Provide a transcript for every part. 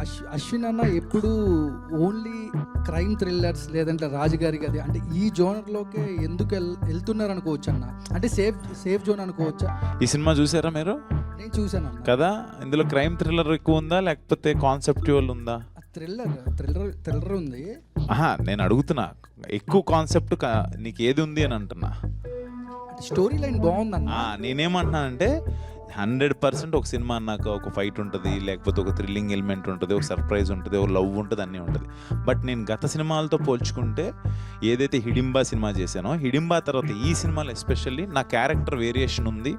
అశ్వ అశ్విన్ అన్న ఎప్పుడు only crime thrillers లేదంటే రాజుగారి గది అంటే ఈ జోనర్లోకే ఎందుకు వెళ్తున్నారు అనుకోవచ్చు అన్న అంటే సేఫ్ సేఫ్ జోన్ అనుకోవచ్చా? ఈ సినిమా చూసారా మీరు? నేను అన్న. కదా? ఇందులో క్రైమ్ థ్రిల్లర్ ఎక్కువ ఉందా లేకపోతే కాన్సెప్చువల్ ఉందా? థ్రిల్లర్ థ్రిల్లర్ థ్రిల్లర్ ఉంది. ఆహా నేను అడుగుతున్నా. ఎక్కువ కాన్సెప్ట్ నీకు ఏది ఉంది అని అంటున్నా. స్టోరీ లైన్ బాగుందన్న. నేనేమంటున్నానంటే హండ్రెడ్ పర్సెంట్ ఒక సినిమా అన్నాక ఒక ఫైట్ ఉంటుంది లేకపోతే ఒక థ్రిల్లింగ్ ఎలిమెంట్ ఉంటుంది ఒక సర్ప్రైజ్ ఉంటుంది ఒక లవ్ ఉంటుంది అన్నీ ఉంటుంది. బట్ నేను గత సినిమాలతో పోల్చుకుంటే ఏదైతే హిడింబా సినిమా చేశానో హిడింబా తర్వాత ఈ సినిమాలో ఎస్పెషల్లీ నా క్యారెక్టర్ వేరియేషన్ ఉంది.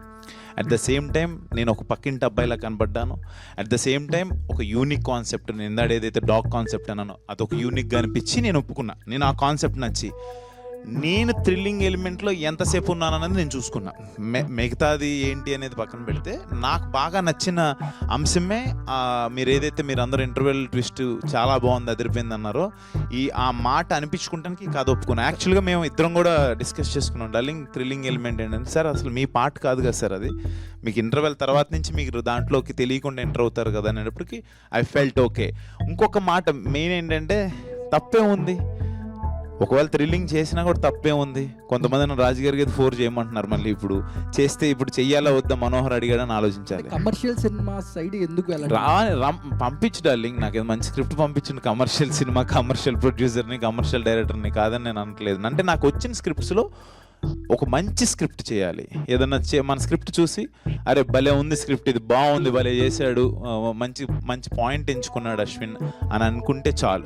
అట్ ద సేమ్ టైం నేను ఒక పక్కింటి అబ్బాయిలా కనబడ్డాను. అట్ ద సేమ్ టైం ఒక యూనిక్ కాన్సెప్ట్ నేను ఇందాడ ఏదైతే డాగ్ కాన్సెప్ట్ అన్నానో అదొక యూనిక్గా అనిపించి నేను ఒప్పుకున్నా. నేను ఆ కాన్సెప్ట్ నచ్చి నేను థ్రిల్లింగ్ ఎలిమెంట్లో ఎంతసేపు ఉన్నానన్నది నేను చూసుకున్నా. మె- మిగతాది ఏంటి అనేది పక్కన పెడితే నాకు బాగా నచ్చిన అంశమే మీరు ఏదైతే మీరు అందరూ ఇంటర్వెల్ ట్విస్ట్ చాలా బాగుంది అదిరిపోయింది అన్నారో ఈ ఆ మాట అనిపించుకుంటానికి కాదు ఒప్పుకున్నా. యాక్చువల్గా మేము ఇద్దరం కూడా డిస్కస్ చేసుకున్నాం. డల్లింగ్ థ్రిల్లింగ్ ఎలిమెంట్ ఏంటంటే సార్ అసలు మీ పార్ట్ కాదు కదా సార్ అది. మీకు ఇంటర్వెల్ తర్వాత నుంచి మీకు దాంట్లోకి తెలియకుండా ఎంటర్ అవుతారు కదా అనేటప్పటికి ఐ ఫెల్ట్ ఓకే ఇంకొక మాట మెయిన్ ఏంటంటే తప్పే ఉంది. ఒకవేళ థ్రిల్లింగ్ చేసినా కూడా తప్పే ఉంది. కొంతమంది నన్ను రాజుగారి గారి ఫోర్ చేయమంటున్నారు మళ్ళీ ఇప్పుడు. చేస్తే ఇప్పుడు చెయ్యాలా వద్దా? మనోహర్ అడిగాడని ఆలోచించాలి. కమర్షియల్ సినిమా సైడ్ ఎందుకు వెళ్ళాలి రా రమ్- పంపించు డార్లింగ్. నాకు ఏదో మంచి స్క్రిప్ట్ పంపించండి. కమర్షియల్ సినిమా కమర్షియల్ ప్రొడ్యూసర్ని కమర్షియల్ డైరెక్టర్ని కాదని నేను అనట్లేదు. అంటే నాకు వచ్చిన స్క్రిప్ట్స్లో ఒక మంచి స్క్రిప్ట్ చేయాలి. ఏదన్నా చే మన స్క్రిప్ట్ చూసి అరే భలే ఉంది స్క్రిప్ట్ ఇది బాగుంది భలే చేశాడు మంచి మంచి పాయింట్ ఎంచుకున్నాడు అశ్విన్ అని అనుకుంటే చాలు.